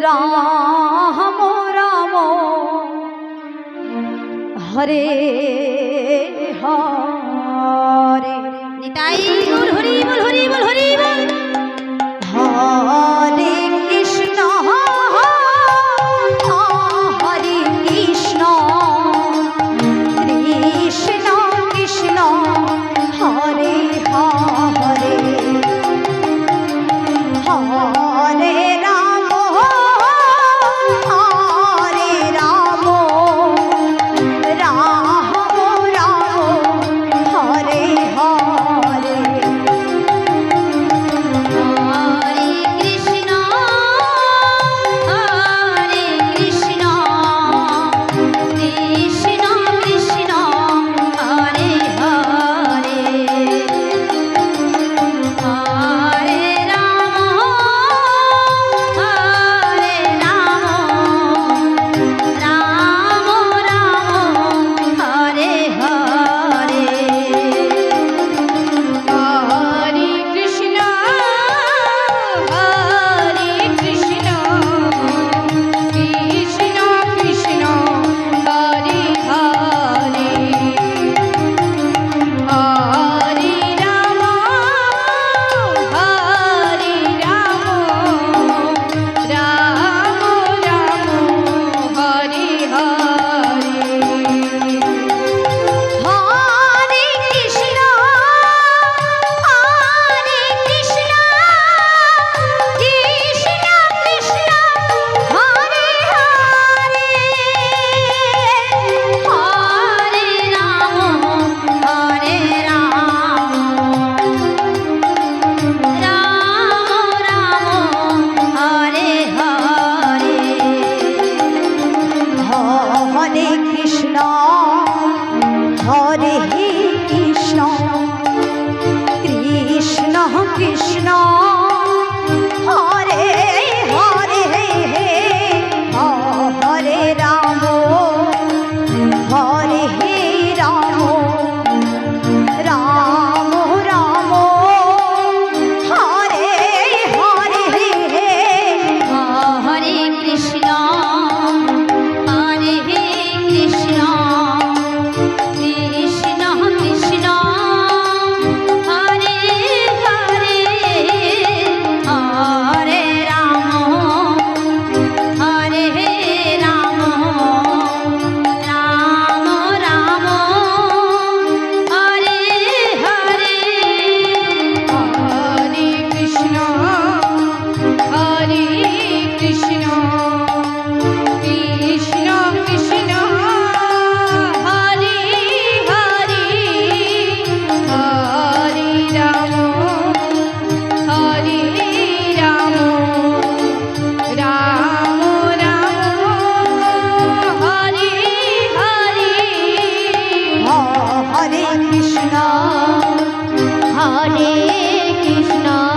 Ram Ram Hare Hare Nitai Hari বল Hari বল Hari Krishna হরে Krishna.